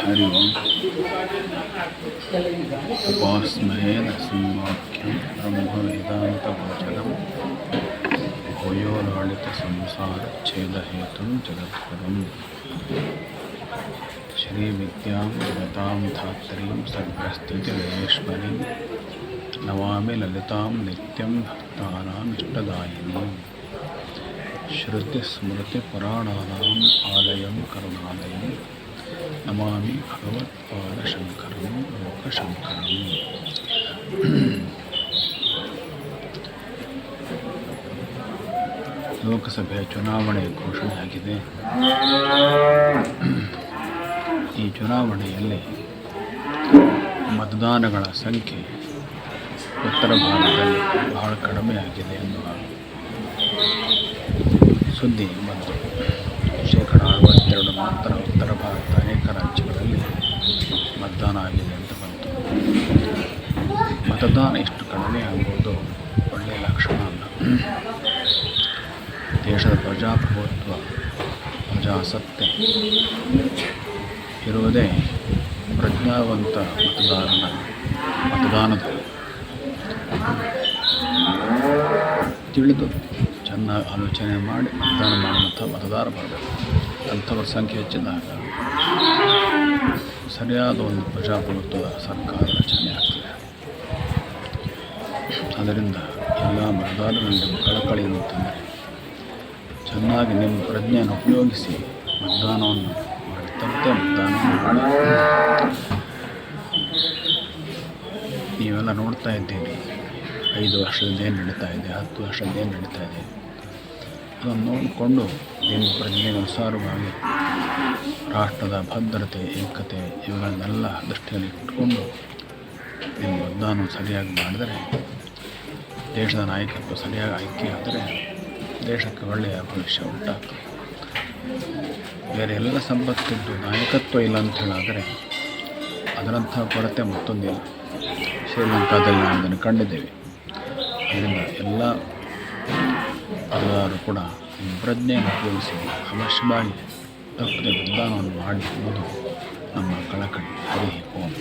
हरि ओम् उपास्महे नरसिंहाख्यं ब्रह्मवेदान्तगोचरं भूयो लालितसंसारच्छेदहेतुं जगत्पदम् श्रीविद्यां जगतां धात्रीं सर्वस्थितिलयेश्वरीं नमामि ललितां नित्यं भक्तानाम् इष्टदायिनीम् श्रुतिस्मृतिपुराणानाम् आलयं ನಮಾಮಿ ಭಗವತ್ಪಾದ ಶಂಕರನು ಲೋಕಶಂಕರನು ಲೋಕಸಭೆಯ ಚುನಾವಣೆ ಘೋಷಣೆಯಾಗಿದೆ. ಈ ಚುನಾವಣೆಯಲ್ಲಿ ಮತದಾನಗಳ ಸಂಖ್ಯೆ ಉತ್ತರ ಭಾರತದಲ್ಲಿ ಬಹಳ ಕಡಿಮೆಯಾಗಿದೆ ಎನ್ನುವ ಸುದ್ದಿ ಬಂತು. ಶೇಕಡ ಅರವತ್ತೆರಡು ಮಾತ್ರ ಮತದಾನ ಎಷ್ಟು ಕಡಿಮೆ ಆಗುವುದು ಒಳ್ಳೆಯ ಲಕ್ಷಣ ಅಲ್ಲ. ದೇಶದ ಪ್ರಜಾಪ್ರಭುತ್ವ ಪ್ರಜಾಸತ್ತೆ ಇರುವುದೇ ಪ್ರಜ್ಞಾವಂತ ಮತದಾರನ, ಮತದಾನದ ತಿಳಿದು ಚೆನ್ನಾಗಿ ಆಲೋಚನೆ ಮಾಡಿ ಮತದಾನ ಮಾಡುವಂಥ ಮತದಾರ ಬರಬೇಕು. ಅಂಥವ್ರ ಸಂಖ್ಯೆ ಹೆಚ್ಚಿದಾಗ ಸರಿಯಾದ ಒಂದು ಪ್ರಜಾಪ್ರಭುತ್ವದ ಸರ್ಕಾರ ರಚನೆ ಆಗ್ತದೆ. ಅದರಿಂದ ಎಲ್ಲ ಮತದಾರರಲ್ಲಿ ಕಳಕಳಿಯನ್ನು ತಂದರೆ ಚೆನ್ನಾಗಿ ನಿಮ್ಮ ಪ್ರಜ್ಞೆಯನ್ನು ಉಪಯೋಗಿಸಿ ಮತದಾನವನ್ನು ಮಾಡಿ ನೀವೆಲ್ಲ ನೋಡ್ತಾ ಇದ್ದೀರಿ. ಐದು ವರ್ಷದಿಂದ ಏನು ನಡೀತಾ ಇದೆ, ಹತ್ತು ವರ್ಷದಿಂದ ಏನು ನಡೀತಾ ಇದೆ? ಅದನ್ನು ನೋಡಿಕೊಂಡು ನಿಮ್ಮ ಪ್ರಜ್ಞೆಗೆ ಅನುಸಾರವಾಗಿ ರಾಷ್ಟ್ರದ ಭದ್ರತೆ, ಏಕತೆ ಇವುಗಳನ್ನೆಲ್ಲ ದೃಷ್ಟಿಯಲ್ಲಿ ಇಟ್ಕೊಂಡು ನಿಮ್ಮ ಮತದಾನ ಸರಿಯಾಗಿ ಮಾಡಿದರೆ ದೇಶದ ನಾಯಕತ್ವ ಸರಿಯಾಗಿ ಆಯ್ಕೆ ಆದರೆ ದೇಶಕ್ಕೆ ಒಳ್ಳೆಯ ಭವಿಷ್ಯ ಉಂಟಾಗ್ತದೆ. ಬೇರೆ ಎಲ್ಲ ಸಂಪತ್ತಿದ್ದು ನಾಯಕತ್ವ ಇಲ್ಲ ಅಂತ ಹೇಳಾದರೆ ಅದರಂಥ ಕೊರತೆ ಮತ್ತೊಂದಿಲ್ಲ. ಶ್ರೀಲಂಕಾದಲ್ಲಿ ನಾವು ಅದನ್ನು ಕಂಡಿದ್ದೇವೆ. ಅದರಿಂದ ಎಲ್ಲ ಮತದಾರರು ಕೂಡ ಪ್ರಜ್ಞೆಯನ್ನು ಉಪಯೋಗಿಸಿ ಅವಶ್ಯವಾಗಿ ತಪ್ಪದೆ ಮತದಾನವನ್ನು ಮಾಡಿ ನಮ್ಮ ಕಳಕಳಿ. ಹರಿ ಓಂ.